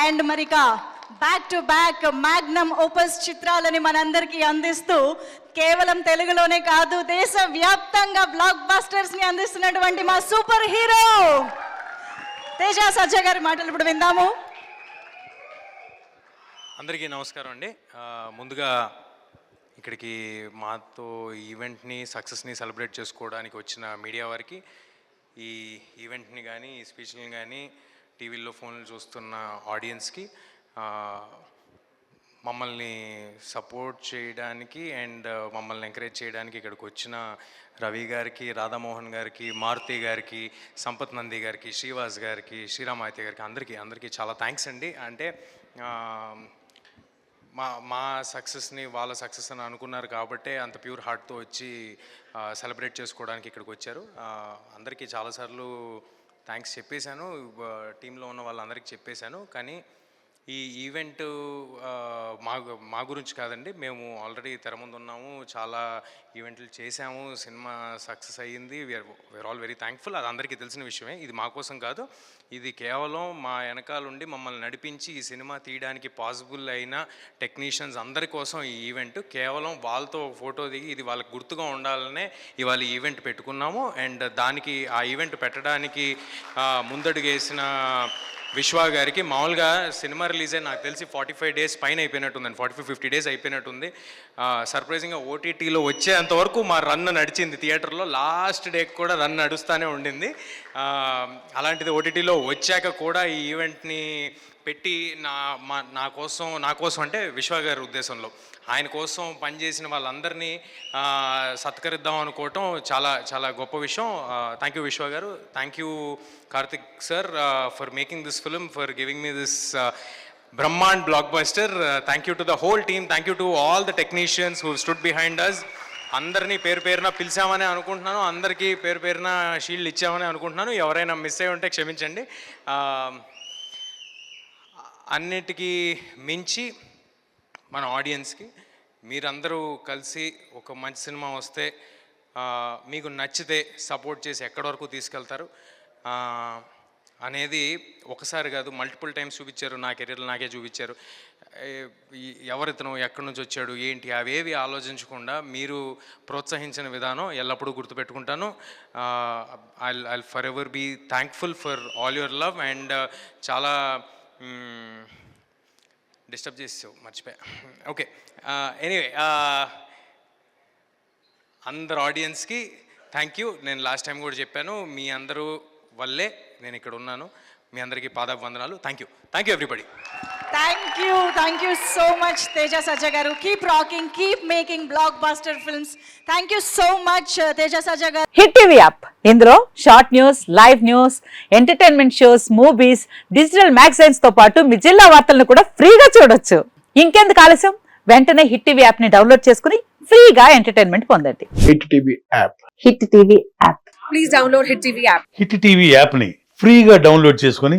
And మరిక back to back magnum opus చిత్రాలని మనందరికీ అందిస్తూ కేవలం తెలుగులోనే కాదు దేశ వ్యాప్తంగా బ్లాక్ బాస్టర్స్ని అందిస్తున్నటువంటి మా సూపర్ హీరో తేజ సజ్జ గారి మాటలు ఇప్పుడు విందాము. అందరికీ నమస్కారం అండి. ముందుగా ఇక్కడికి మాతో ఈవెంట్ని సక్సెస్ని సెలబ్రేట్ చేసుకోవడానికి వచ్చిన మీడియా వారికి ఈ ఈవెంట్ని కానీ ఈ స్పీచ్ని కానీ టీవీల్లో ఫోన్లు చూస్తున్న ఆడియన్స్కి మమ్మల్ని సపోర్ట్ చేయడానికి అండ్ మమ్మల్ని ఎంకరేజ్ చేయడానికి ఇక్కడికి వచ్చిన రవి గారికి రాధామోహన్ గారికి మారుతి గారికి సంపత్ నంది గారికి శ్రీవాస్ గారికి శ్రీరామాయతి గారికి అందరికీ అందరికీ చాలా థ్యాంక్స్ అండి. అంటే మా మా సక్సెస్ని వాళ్ళ సక్సెస్ అని అనుకున్నారు కాబట్టే అంత ప్యూర్ హార్ట్తో వచ్చి సెలబ్రేట్ చేసుకోవడానికి ఇక్కడికి వచ్చారు. అందరికీ చాలాసార్లు థ్యాంక్స్ చెప్పేశాను. టీంలో ఉన్న వాళ్ళందరికీ చెప్పేశాను. కానీ ఈ ఈవెంట్ మా మా గురించి కాదండి. మేము ఆల్రెడీ తెర ముందు ఉన్నాము. చాలా ఈవెంట్లు చేశాము. సినిమా సక్సెస్ అయ్యింది. We're we're all very thankful అది అందరికీ తెలిసిన విషయమే. ఇది మా కోసం కాదు. ఇది కేవలం మా వెనకాలండి మమ్మల్ని నడిపించి ఈ సినిమా తీయడానికి పాసిబుల్ అయిన టెక్నీషియన్స్ అందరి కోసం ఈ ఈవెంట్. కేవలం వాళ్ళతో ఫోటో దిగి ఇది వాళ్ళకి గుర్తుగా ఉండాలనే ఇవాళ ఈవెంట్ పెట్టుకున్నాము. అండ్ దానికి ఆ ఈవెంట్ పెట్టడానికి ముందడుగేసిన విశ్వ గారికి మామూలుగా సినిమా రిలీజ్ అయ్యి నాకు తెలిసి ఫార్టీ ఫైవ్ డేస్ పైన అయిపోయినట్టుందండి. ఫార్టీ ఫైవ్ ఫిఫ్టీ డేస్ అయిపోయినట్టుంది. సర్ప్రైజింగ్గా ఓటీటీలో వచ్చేంత వరకు మా రన్ నడిచింది థియేటర్లో. లాస్ట్ డే కూడా రన్ నడుస్తూనే ఉండింది. అలాంటిది ఓటీటీలో వచ్చాక కూడా ఈ ఈవెంట్ని పెట్టి నా మా నా కోసం నా కోసం అంటే విశ్వ గారి ఉద్దేశంలో. ఆయన కోసం పనిచేసిన వాళ్ళందరినీ సత్కరిద్దాం అనుకోవటం చాలా చాలా గొప్ప విషయం. Thank you Vishwa garu. Thank you Karthik sir for making this film for giving me this Brahmand blockbuster thank you to the whole team thank you to all the technicians who stood behind us అందరినీ పేరు పేరున పిలిచామని అనుకుంటున్నాను. అందరికీ పేరు పేరున shield ఇచ్చామని అనుకుంటున్నాను. ఎవరైనా మిస్ అయి ఉంటే క్షమించండి. అన్నిటికీ మించి మన ఆడియన్స్కి మీరందరూ కలిసి ఒక మంచి సినిమా వస్తే మీకు నచ్చితే సపోర్ట్ చేసి ఎక్కడి వరకు తీసుకెళ్తారు? అనేది ఒకసారి కాదు మల్టిపుల్ టైమ్స్ చూపించారు నా కెరీర్లో నాకే చూపించారు. ఎవరితను ఎక్కడి నుంచి వచ్చాడు ఏంటి అవేవి ఆలోచించకుండా మీరు ప్రోత్సహించిన విధానం ఎల్లప్పుడూ గుర్తుపెట్టుకుంటాను. I I forever be thankful for all your love and చాలా Hmm, డిస్టర్బ్ చేసావు మర్చిపోయా. ఓకే ఎనీవే uh, uh, అందరు ఆడియన్స్కి థ్యాంక్ యూ నేను లాస్ట్ టైం కూడా చెప్పాను మీ అందరూ వల్లే నేను ఇక్కడ ఉన్నాను. మీ అందరికీ పాదాభివందనాలు. Thank you thank you everybody thank you thank you so much Teja Sajja garu keep rocking keep making blockbuster films thank you so much Teja Sajja garu Hit TV app ఇందులో short news live news entertainment shows movies digital మ్యాగజైన్స్తో పాటు మీ జిల్లా వార్తలను కూడా ఫ్రీగా చూడొచ్చు. ఇంకెందుకు ఆలస్యం? వెంటనే హిట్ టీవీ యాప్ని డౌన్లోడ్ చేసుకుని ఫ్రీగా ఎంటర్టైన్మెంట్ పొందండి. Hit TV app Hit TV app Hit TV యాప్ని ఫ్రీగా డౌన్లోడ్ చేసుకొని